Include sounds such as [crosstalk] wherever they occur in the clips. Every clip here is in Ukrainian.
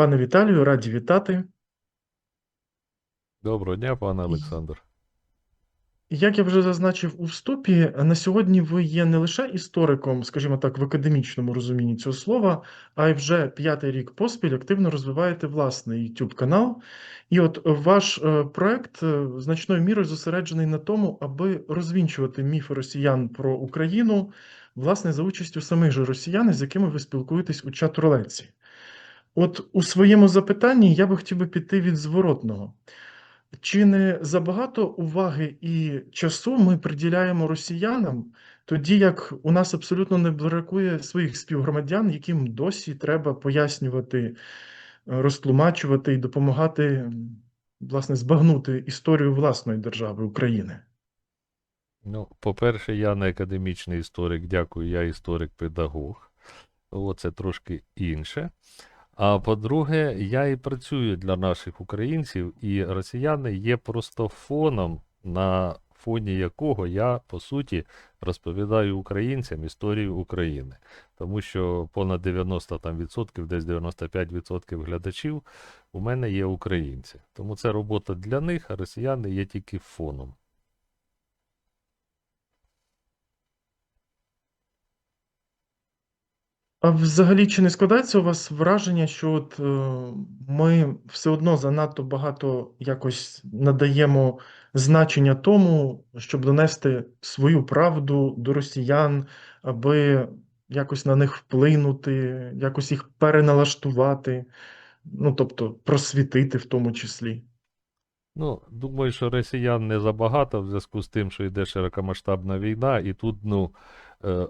Пане Віталію, раді вітати. Доброго дня, пане Олександр. Як я вже зазначив у вступі, на сьогодні ви є не лише істориком, скажімо так, в академічному розумінні цього слова, а й вже п'ятий рік поспіль активно розвиваєте власний YouTube канал. І от ваш е, проект е, значною мірою зосереджений на тому, аби розвінчувати міфи росіян про Україну, власне, за участю самих же росіян, з якими ви спілкуєтесь у чат-рулетці. От у своєму запитанні я би хотів би піти від зворотного. Чи не забагато уваги і часу ми приділяємо росіянам, тоді як у нас абсолютно не бракує своїх співгромадян, яким досі треба пояснювати, е, розтлумачувати і допомагати, власне, збагнути історію власної держави України? Ну, по-перше, я не академічний історик, дякую, я історик-педагог. Оце трошки інше. А по-друге, я і працюю для наших українців, і росіяни є просто фоном, на фоні якого я, по суті, розповідаю українцям історію України. Тому що понад 90 там, відсотків, десь 95% глядачів у мене є українці. Тому це робота для них, а росіяни є тільки фоном. А взагалі, чи не складається у вас враження, що от е, ми все одно занадто багато якось надаємо значення тому, щоб донести свою правду до росіян, аби якось на них вплинути, якось їх переналаштувати, ну тобто просвітити в тому числі? Ну, думаю, що росіян не забагато в зв'язку з тим, що йде широкомасштабна війна, і тут, ну, е,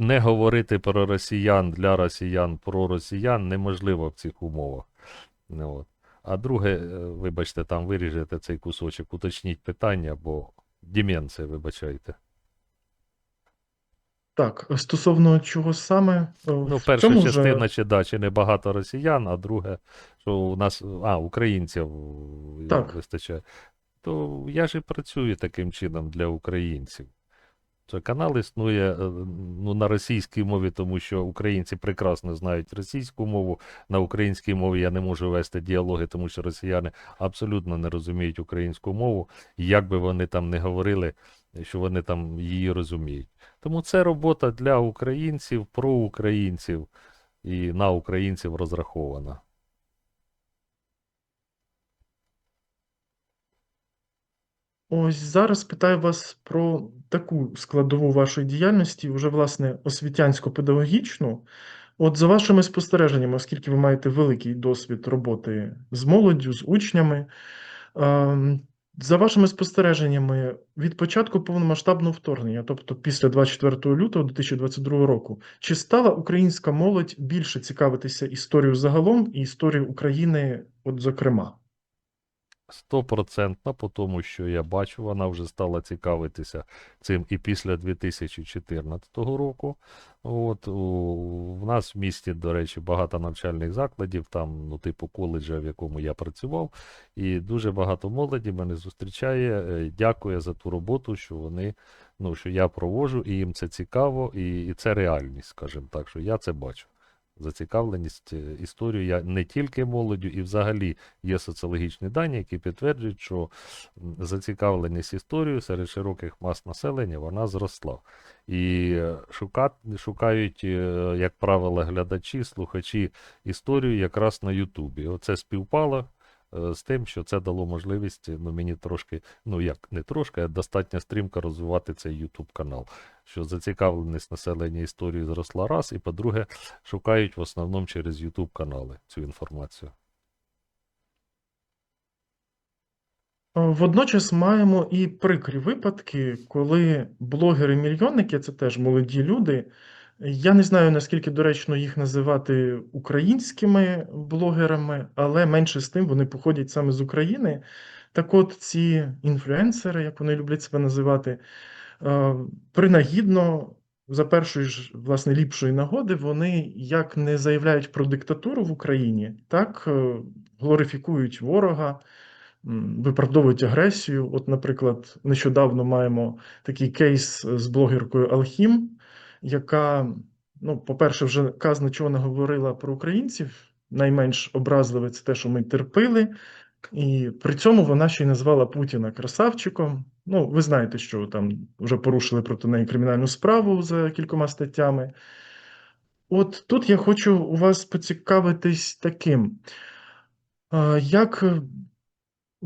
не говорити про росіян для росіян про росіян неможливо в цих умовах. Ну, от. А друге, е, вибачте, там виріжете цей кусочок, уточніть питання, бо деменція, вибачайте. Так, стосовно чого саме, е, Ну, перша частина, же чи да, чи не багато росіян, а друге, що у нас, а, українців е, Так. вистачає. То я ж і працюю таким чином для українців. Канал існує е, ну, на російській мові, тому що українці прекрасно знають російську мову. На українській мові я не можу вести діалоги, тому що росіяни абсолютно не розуміють українську мову, як би вони там не говорили, що вони там її розуміють. Тому це робота для українців, про українців і на українців розрахована. Ось зараз питаю вас про таку складову вашої діяльності, вже власне освітянсько-педагогічну. От за вашими спостереженнями, оскільки ви маєте великий досвід роботи з молоддю, з учнями, ем, за вашими спостереженнями, від початку повномасштабного вторгнення, тобто після 24 лютого 2022 року, чи стала українська молодь більше цікавитися історією загалом і історією України, от зокрема? Стопроцентно, по тому, що я бачу, вона вже стала цікавитися цим і після 2014 року. От, у, нас в місті, до речі, багато навчальних закладів, там, ну, типу коледжа, в якому я працював, і дуже багато молоді мене зустрічає, е, дякує за ту роботу, що вони, ну, що я проводжу, і їм це цікаво, і, і це реальність, скажімо так, що я це бачу. Зацікавленість е, історією не тільки молоддю, і взагалі є соціологічні дані, які підтверджують, що зацікавленість історією серед широких мас населення вона зросла. І е, шукають, е, як правило, глядачі, слухачі історію якраз на Ютубі. Оце співпало з тим, що це дало можливість ну, мені трошки, ну як не трошки, а достатньо стрімко розвивати цей Ютуб канал. Що зацікавленість населення історії зросла раз, і по-друге, шукають в основному через YouTube канали цю інформацію. Е, Водночас маємо і прикрі випадки, коли блогери-мільйонники, це теж молоді люди. Я не знаю, наскільки доречно їх називати українськими блогерами, але менше з тим вони походять саме з України. Так от ці інфлюенсери, як вони люблять себе називати, е, принагідно, за першої ж, власне, ліпшої нагоди, вони як не заявляють про диктатуру в Україні, так е, глорифікують ворога виправдовують агресію. От, наприклад, нещодавно маємо такий кейс з блогеркою Алхім, яка, ну, по-перше, вже казно чого не говорила про українців, найменш образливе це те, що ми терпили, і при цьому вона ще й назвала Путіна красавчиком. Ну, ви знаєте, що там вже порушили проти неї кримінальну справу за кількома статтями. От тут я хочу у вас поцікавитись таким. Як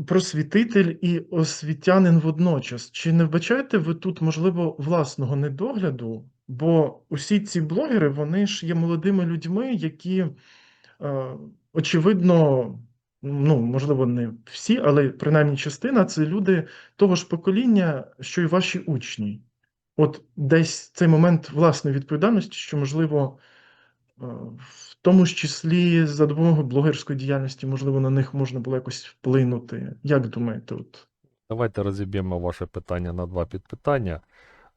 просвітитель і освітянин водночас, чи не вбачаєте ви тут, можливо, власного недогляду? Бо усі ці блогери, вони ж є молодими людьми, які, е, очевидно, ну, можливо, не всі, але принаймні частина це люди того ж покоління, що й ваші учні. От десь цей момент власної відповідальності, що, можливо, е, в тому ж числі за допомогою блогерської діяльності, можливо, на них можна було якось вплинути. Як думаєте, от? Давайте розіб'ємо ваше питання на два підпитання.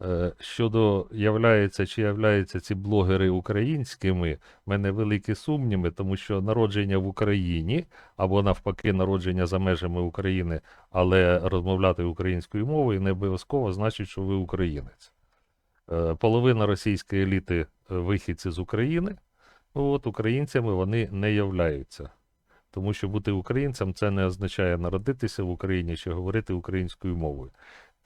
Е, Щодо являється чи являються ці блогери українськими, в мене великі сумніви, тому що народження в Україні або навпаки народження за межами України, але розмовляти українською мовою не обов'язково значить, що ви українець. Е, Половина російської еліти е, вихідці з України, от українцями вони не являються. Тому що бути українцем це не означає народитися в Україні чи говорити українською мовою.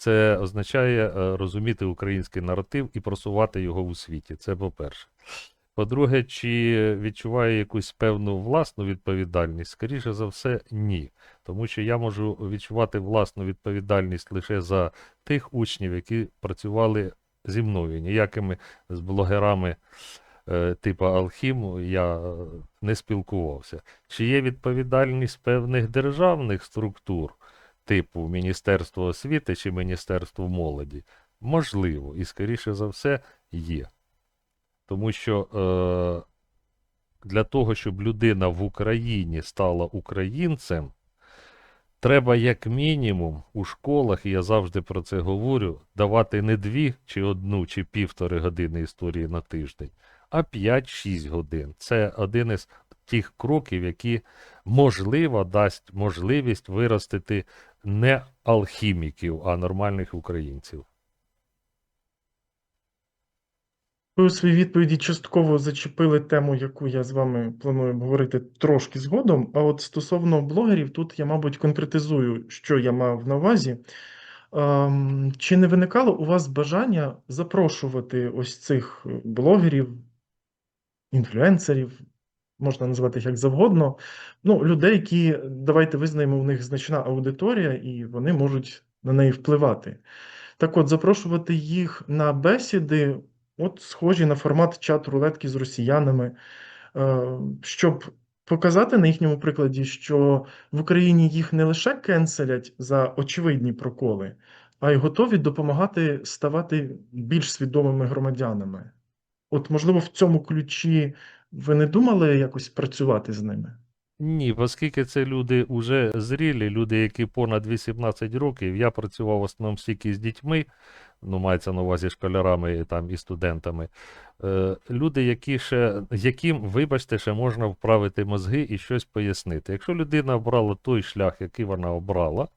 Це означає е, розуміти український наратив і просувати його у світі. Це по-перше. По-друге, чи відчуваю якусь певну власну відповідальність? Скоріше за все, ні. Тому що я можу відчувати власну відповідальність лише за тих учнів, які працювали зі мною. Ніякими з блогерами е, типу Алхіму я е, не спілкувався. Чи є відповідальність певних державних структур, типу Міністерство освіти чи Міністерство молоді? Можливо, і скоріше за все є. Тому що е, для того, щоб людина в Україні стала українцем, треба як мінімум у школах, і я завжди про це говорю, давати не дві чи одну чи півтори години історії на тиждень, а 5-6 годин. Це один із тих кроків, які можливо дасть можливість виростити не алхіміків, а нормальних українців. Ви у своїй відповіді частково зачепили тему, яку я з вами планую обговорити трошки згодом. А от стосовно блогерів, тут я, мабуть, конкретизую, що я мав на увазі. Ем, Чи не виникало у вас бажання запрошувати ось цих блогерів, інфлюенсерів, можна назвати їх як завгодно, ну, людей, які, давайте визнаємо, у них значна аудиторія, і вони можуть на неї впливати. Так от, запрошувати їх на бесіди, от схожі на формат чат-рулетки з росіянами, е, щоб показати на їхньому прикладі, що в Україні їх не лише кенселять за очевидні проколи, а й готові допомагати ставати більш свідомими громадянами. От, можливо, в цьому ключі ви не думали якось працювати з ними? Ні, оскільки це люди вже зрілі, люди, які понад 18 років, я працював в основному стільки з дітьми, ну, мається на увазі школярами там, і студентами. Е, люди, які ще, яким, вибачте, ще можна вправити мозги і щось пояснити. Якщо людина обрала той шлях, який вона обрала,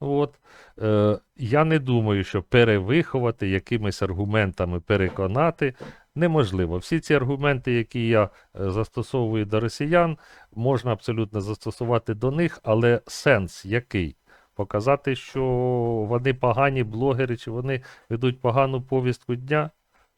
от, е, я не думаю, що перевиховати якимись аргументами переконати неможливо. Всі ці аргументи, які я е, застосовую до росіян, можна абсолютно застосувати до них, але сенс який? Показати, що вони погані блогери, чи вони ведуть погану повістку дня.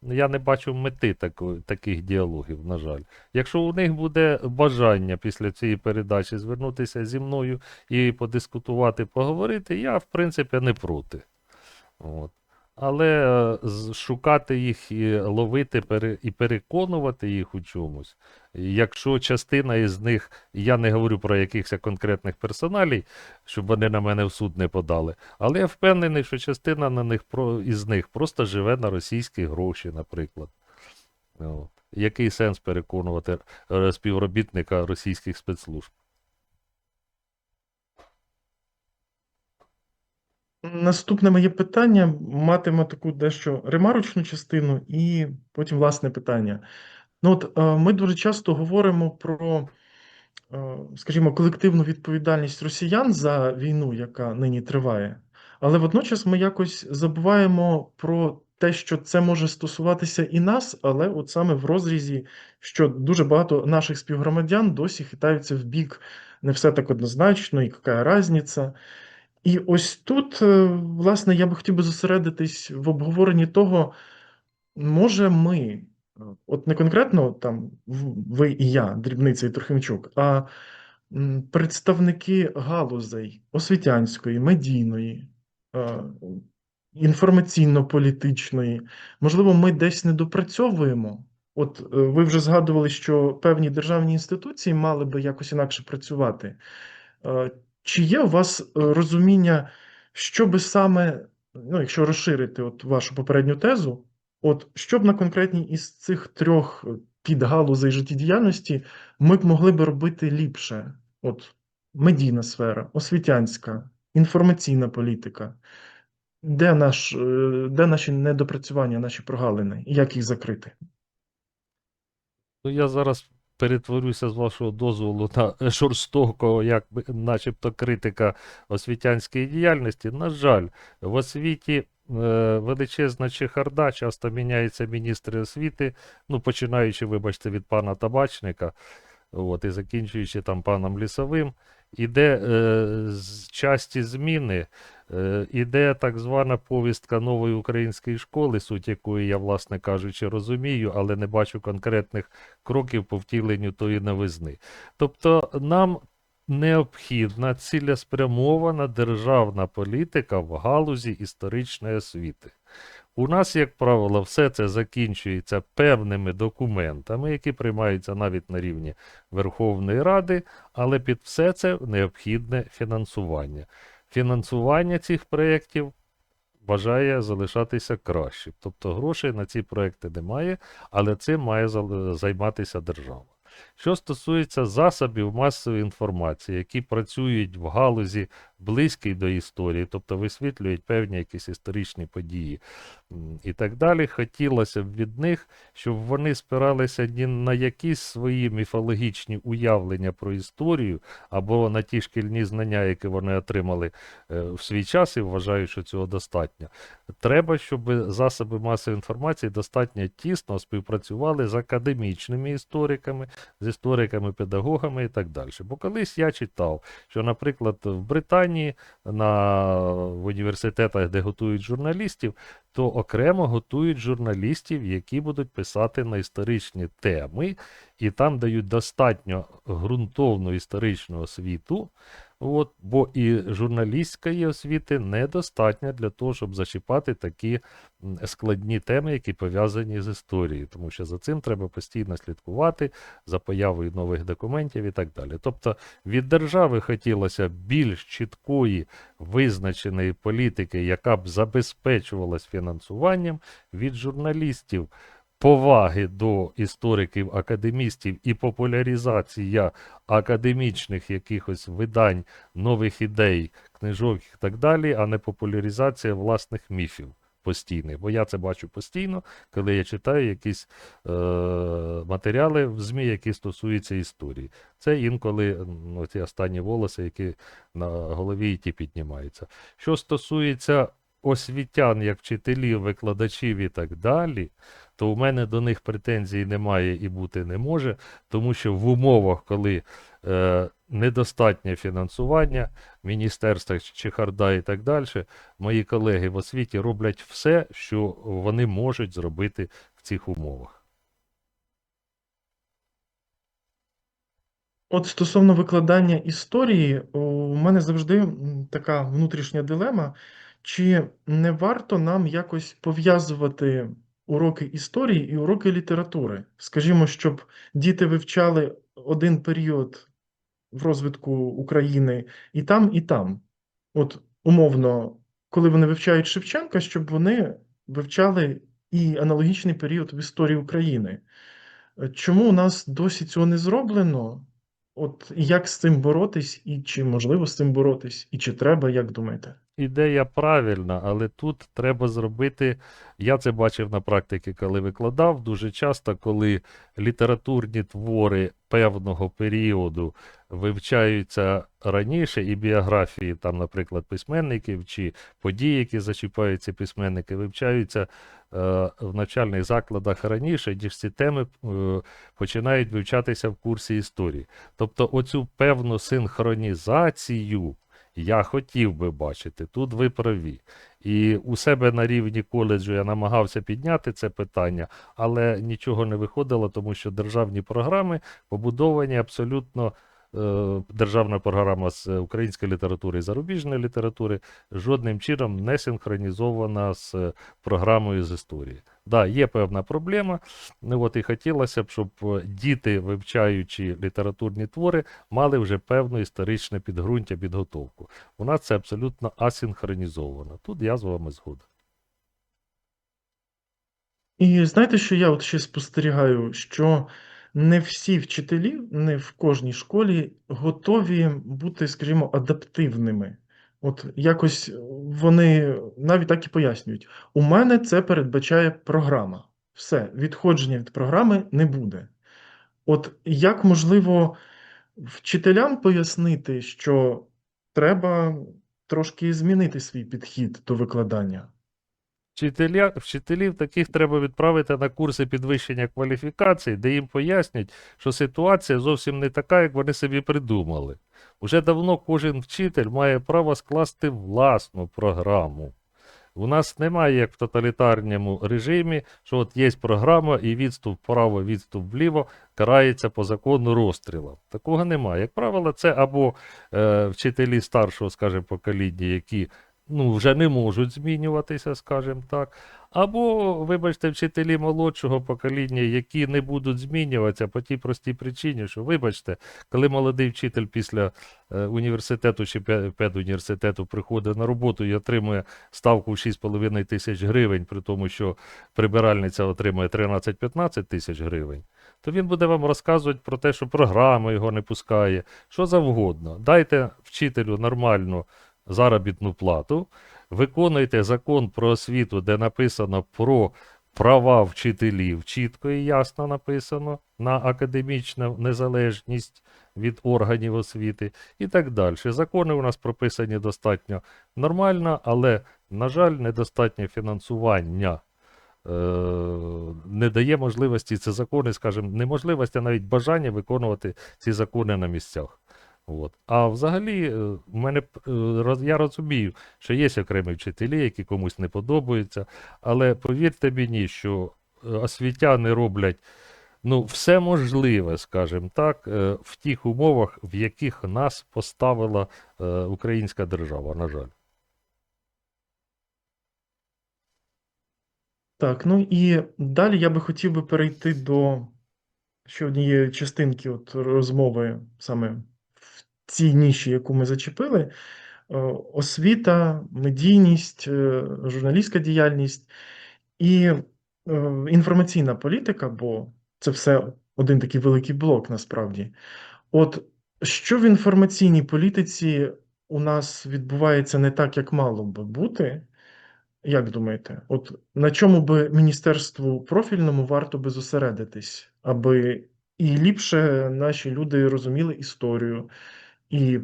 Я не бачу мети такої, таких діалогів, на жаль. Якщо у них буде бажання після цієї передачі звернутися зі мною і подискутувати, поговорити, я, в принципі, не проти. От. Але е, шукати їх і ловити і переконувати їх у чомусь, якщо частина із них, я не говорю про якихось конкретних персоналій, щоб вони на мене в суд не подали, але я впевнений, що частина на них із них просто живе на російські гроші, наприклад. Який сенс переконувати е, співробітника російських спецслужб? Наступне моє питання матиме таку дещо ремарочну частину, і потім власне питання. Ну, от е, ми дуже часто говоримо про, е, скажімо, колективну відповідальність росіян за війну, яка нині триває, але водночас ми якось забуваємо про те, що це може стосуватися і нас, але от саме в розрізі, що дуже багато наших співгромадян досі хитаються в бік не все так однозначно, і яка різниця. І ось тут, е, власне, я би хотів би зосередитись в обговоренні того, може ми, е, от не конкретно там ви і я, Дрібниця і Трохимчук, а представники галузей освітянської, медійної, е, інформаційно-політичної, можливо, ми десь не допрацьовуємо. От ви вже згадували, що певні державні інституції мали би якось інакше працювати. Чи є у вас е, розуміння, що би саме, ну, якщо розширити от вашу попередню тезу, от що б на конкретній із цих трьох е, підгалузей життєдіяльності ми б могли би робити ліпше? От медійна сфера, освітянська, інформаційна політика. Де наш, е, де наші недопрацювання, наші прогалини, і як їх закрити? Ну, я зараз перетворюся з вашого дозволу на [laughs] жорстокого, як би, начебто, критика освітянської діяльності. На жаль, в освіті е, величезна чехарда, часто міняються міністри освіти, ну, починаючи, вибачте, від пана Табачника, от, і закінчуючи там паном Лісовим. Іде е, з часті зміни, е, іде так звана повістка нової української школи, суть якої я, власне кажучи, розумію, але не бачу конкретних кроків по втіленню тої новизни. Тобто нам необхідна цілеспрямована державна політика в галузі історичної освіти. У нас, як правило, все це закінчується певними документами, які приймаються навіть на рівні Верховної Ради, але під все це необхідне фінансування. Фінансування цих проєктів бажає залишатися краще. Тобто грошей на ці проекти немає, але цим має займатися держава. Що стосується засобів масової інформації, які працюють в галузі близькій до історії, тобто висвітлюють певні якісь історичні події і так далі, хотілося б від них, щоб вони спиралися ні на якісь свої міфологічні уявлення про історію або на ті шкільні знання, які вони отримали е, в свій час, і вважаю, що цього достатньо. Треба, щоб засоби масової інформації достатньо тісно співпрацювали з академічними істориками, з істориками, педагогами і так далі. Бо колись я читав, що, наприклад, в Британії на в університетах, де готують журналістів, то окремо готують журналістів, які будуть писати на історичні теми, і там дають достатньо ґрунтовну історичну освіту. От, бо і журналістської освіти недостатньо для того, щоб зачіпати такі складні теми, які пов'язані з історією, тому що за цим треба постійно слідкувати, за появою нових документів і так далі. Тобто від держави хотілося більш чіткої визначеної політики, яка б забезпечувалась фінансуванням, від журналістів поваги до істориків, академістів і популяризація академічних якихось видань, нових ідей, книжок і так далі, а не популяризація власних міфів постійних. Бо я це бачу постійно, коли я читаю якісь е, матеріали в ЗМІ, які стосуються історії. Це інколи м, ці останні волоси, які на голові і ті піднімаються. Що стосується освітян, як вчителів, викладачів і так далі, то у мене до них претензій немає і бути не може, тому що в умовах, коли е, недостатнє фінансування, міністерства чехарда і так далі, мої колеги в освіті роблять все, що вони можуть зробити в цих умовах. От стосовно викладання історії, у мене завжди така внутрішня дилема, чи не варто нам якось пов'язувати уроки історії і уроки літератури? Скажімо, щоб діти вивчали один період в розвитку України і там, і там. От умовно, коли вони вивчають Шевченка, щоб вони вивчали і аналогічний період в історії України. Чому у нас досі цього не зроблено? От як з цим боротись, і чи можливо з цим боротись, і чи треба, як думаєте? Ідея правильна, але тут треба зробити. Я це бачив на практиці, коли викладав. Дуже часто, коли літературні твори певного періоду вивчаються раніше, і біографії, там, наприклад, письменників чи події, які зачіпають ці письменники, вивчаються е, в навчальних закладах раніше, ніж ці теми е, починають вивчатися в курсі історії. Тобто, оцю певну синхронізацію я хотів би бачити. Тут ви праві. І у себе на рівні коледжу я намагався підняти це питання, але нічого не виходило, тому що державні програми побудовані абсолютно. Е, Державна програма з української літератури і зарубіжної літератури жодним чином не синхронізована з програмою з історії. Да, є певна проблема. Ну, от і хотілося б, щоб діти, вивчаючи літературні твори, мали вже певну історичне підґрунтя, підготовку. У нас це абсолютно асинхронізовано. Тут я з вами згоден. І знаєте, що я от ще спостерігаю, що не всі вчителі, не в кожній школі готові бути, скажімо, адаптивними. От якось вони навіть так і пояснюють. У мене це передбачає програма. Все, відходження від програми не буде. От як можливо вчителям пояснити, що треба трошки змінити свій підхід до викладання? Вчителя, вчителів таких треба відправити на курси підвищення кваліфікації, де їм пояснять, що ситуація зовсім не така, як вони собі придумали. Уже давно кожен вчитель має право скласти власну програму. У нас немає, як в тоталітарному режимі, що от є програма і відступ вправо, відступ вліво карається по закону розстрілом. Такого немає. Як правило, це або е, вчителі старшого, скажімо, покоління, які ну, вже не можуть змінюватися, скажімо так. Або, вибачте, вчителі молодшого покоління, які не будуть змінюватися по тій простій причині, що, вибачте, коли молодий вчитель після е, університету чи педуніверситету приходить на роботу і отримує ставку в 6,5 тисяч гривень, при тому, що прибиральниця отримує 13-15 тисяч гривень, то він буде вам розказувати про те, що програма його не пускає, що завгодно. Дайте вчителю нормальну заробітну плату, виконуйте закон про освіту, де написано про права вчителів, чітко і ясно написано на академічну незалежність від органів освіти і так далі. Закони у нас прописані достатньо нормально, але, на жаль, недостатнє фінансування. е, Не дає можливості ці закони, скажімо, неможливості, а навіть бажання виконувати ці закони на місцях. От. А взагалі, е, в мене е, я розумію, що є окремі вчителі, які комусь не подобаються, але повірте мені, що е, освітяни роблять ну, все можливе, скажімо так, в тих умовах, в яких нас поставила українська держава, на жаль. Так, ну і далі я би хотів би перейти до ще однієї частинки от розмови саме цій ніші, яку ми зачепили. Е, Освіта, медійність, е, журналістська діяльність і е, інформаційна політика, бо це все один такий великий блок насправді. От що в інформаційній політиці у нас відбувається не так, як мало би бути. Як думаєте, от на чому би міністерству профільному варто би зосередитись, аби і ліпше наші люди розуміли історію, і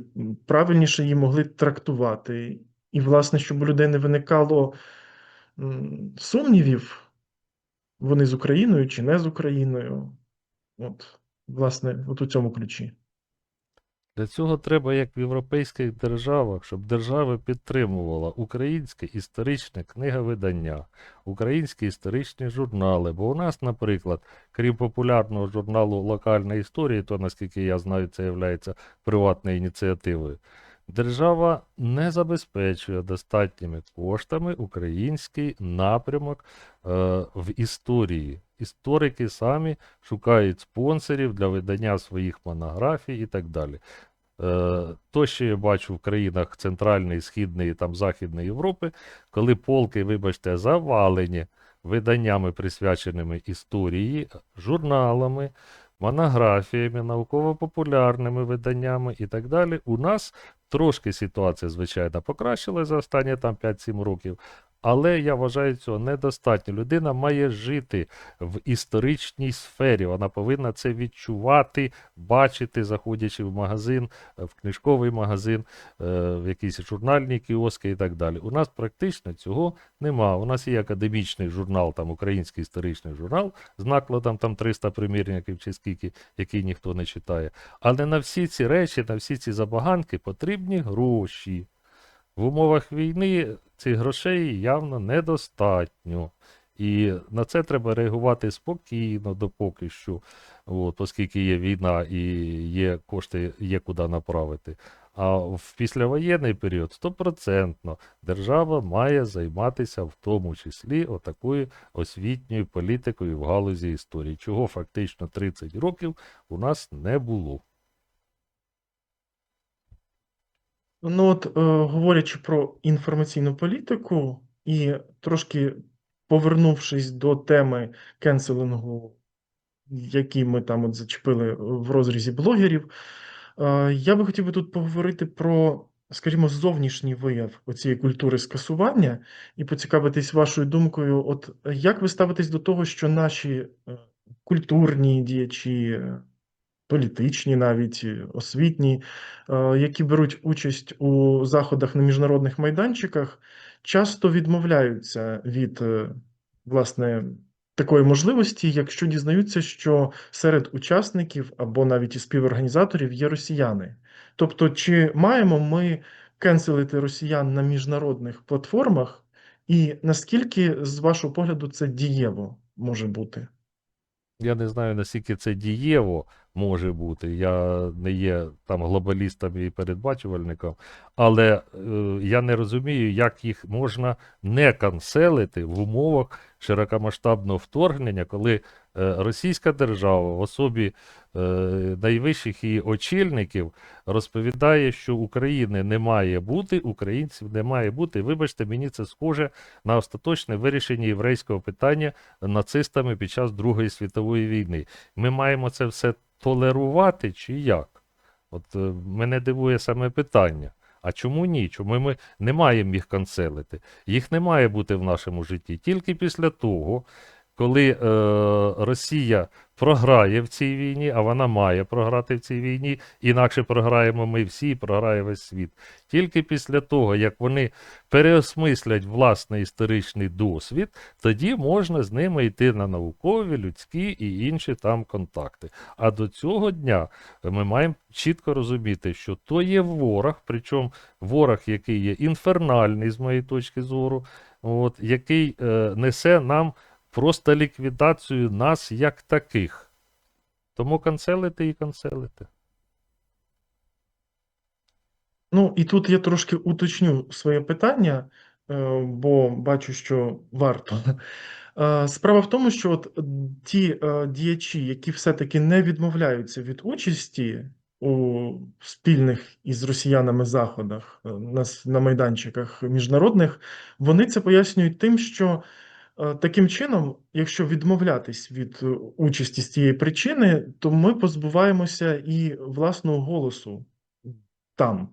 правильніше її могли трактувати, і, власне, щоб у людей не виникало сумнівів, вони з Україною чи не з Україною. От, власне, от у цьому ключі. Для цього треба, як в європейських державах, щоб держава підтримувала українське історичне книговидання, українські історичні журнали. Бо у нас, наприклад, крім популярного журналу Локальна історія, то наскільки я знаю, це є приватною ініціативою. Держава не забезпечує достатніми коштами український напрямок е, в історії. Історики самі шукають спонсорів для видання своїх монографій і так далі. Е, то, що я бачу в країнах Центральної, Східної там Західної Європи, коли полки, вибачте, завалені виданнями, присвяченими історії, журналами, монографіями, науково-популярними виданнями і так далі, у нас Трошки ситуація, звичайно, покращилася за останні там 5-7 років, але я вважаю цього недостатньо. Людина має жити в історичній сфері. Вона повинна це відчувати, бачити, заходячи в магазин, е, в книжковий магазин, е, в якісь журнальні кіоски і так далі. У нас практично цього нема. У нас є академічний журнал, там український історичний журнал з накладом там 300 примірників чи скільки, який ніхто не читає. Але на всі ці речі, на всі ці забаганки потрібні гроші. В умовах війни цих грошей явно недостатньо. І на це треба реагувати спокійно, допоки що, от, оскільки є війна і є кошти, є куди направити. А в післявоєнний період стопроцентно держава має займатися в тому числі отакою освітньою політикою в галузі історії, чого фактично 30 років у нас не було. Ну, от, е, говорячи про інформаційну політику і трошки повернувшись до теми кенселингу, які ми там от зачепили в розрізі блогерів, е, я би хотів би тут поговорити про, скажімо, зовнішній вияв оцієї культури скасування і поцікавитись вашою думкою, от як ви ставитесь до того, що наші е, культурні діячі, політичні, навіть е, освітні, е, які беруть участь у заходах на міжнародних майданчиках, часто відмовляються від е, власне такої можливості, якщо дізнаються, що серед учасників або навіть і співорганізаторів є росіяни. Тобто, чи маємо ми кенселити росіян на міжнародних платформах, і наскільки, з вашого погляду, це дієво може бути? Я не знаю, наскільки це дієво може бути. Я не є там глобалістом і передбачувальником, але е, я не розумію, як їх можна не канцелити в умовах широкомасштабного вторгнення, коли е, Російська держава в особі е, найвищих її очільників розповідає, що України не має бути, українців не має бути. Вибачте, мені це схоже на остаточне вирішення єврейського питання нацистами під час Другої світової війни. Ми маємо це все толерувати чи як? От е, мене дивує саме питання. А чому ні? Чому ми не маємо їх канцелити? Їх не має бути в нашому житті. Тільки після того, коли е, Росія програє в цій війні, а вона має програти в цій війні, інакше програємо ми всі, і програє весь світ. Тільки після того, як вони переосмислять власний історичний досвід, тоді можна з ними йти на наукові, людські і інші там контакти. А до цього дня ми маємо чітко розуміти, що то є ворог, причому ворог, який є інфернальний, з моєї точки зору, от, який е, несе нам просто ліквідацію нас як таких. Тому канцелити і канцелити. Ну, і тут я трошки уточню своє питання, е, бо бачу, що варто. Е, Справа в тому, що от ті е, діячі, які все-таки не відмовляються від участі у спільних із росіянами заходах на, майданчиках міжнародних, вони це пояснюють тим, що таким чином, якщо відмовлятись від е, участі з цієї причини, то ми позбуваємося і власного голосу там.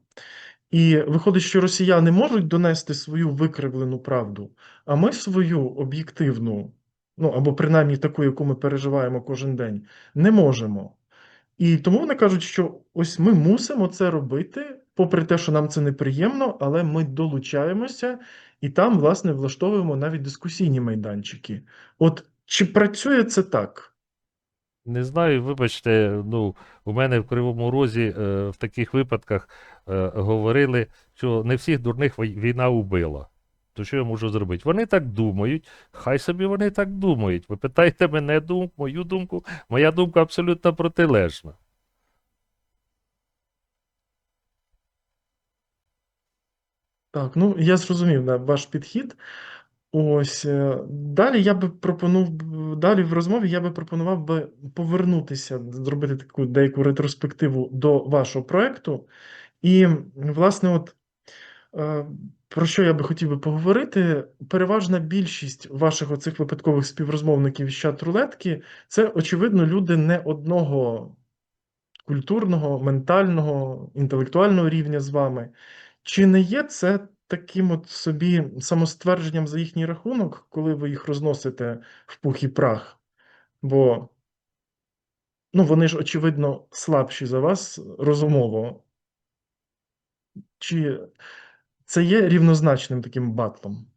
І виходить, що росіяни можуть донести свою викривлену правду, а ми свою об'єктивну, ну або принаймні таку, яку ми переживаємо кожен день, не можемо. І тому вони кажуть, що ось ми мусимо це робити, попри те, що нам це неприємно, але ми долучаємося і там, власне, влаштовуємо навіть дискусійні майданчики. От чи працює це так? Не знаю, вибачте, ну, у мене в Кривому Розі е, в таких випадках е, говорили, що не всіх дурних війна убила. То що я можу зробити? Вони так думають, хай собі вони так думають. Ви питаєте мене думку, мою думку, моя думка абсолютно протилежна. Так, ну я зрозумів да, ваш підхід. Ось е, далі я би пропонував далі в розмові я би пропонував би повернутися, зробити таку деяку ретроспективу до вашого проекту. І, власне, от е, про що я би хотів би поговорити, переважна більшість ваших оцих випадкових співрозмовників з чат рулетки це, очевидно, люди не одного культурного, ментального, інтелектуального рівня з вами. Чи не є це таким от собі самоствердженням за їхній рахунок, коли ви їх розносите в пух і прах? Бо ну, вони ж, очевидно, слабші за вас розумово. Чи це є рівнозначним таким батлом?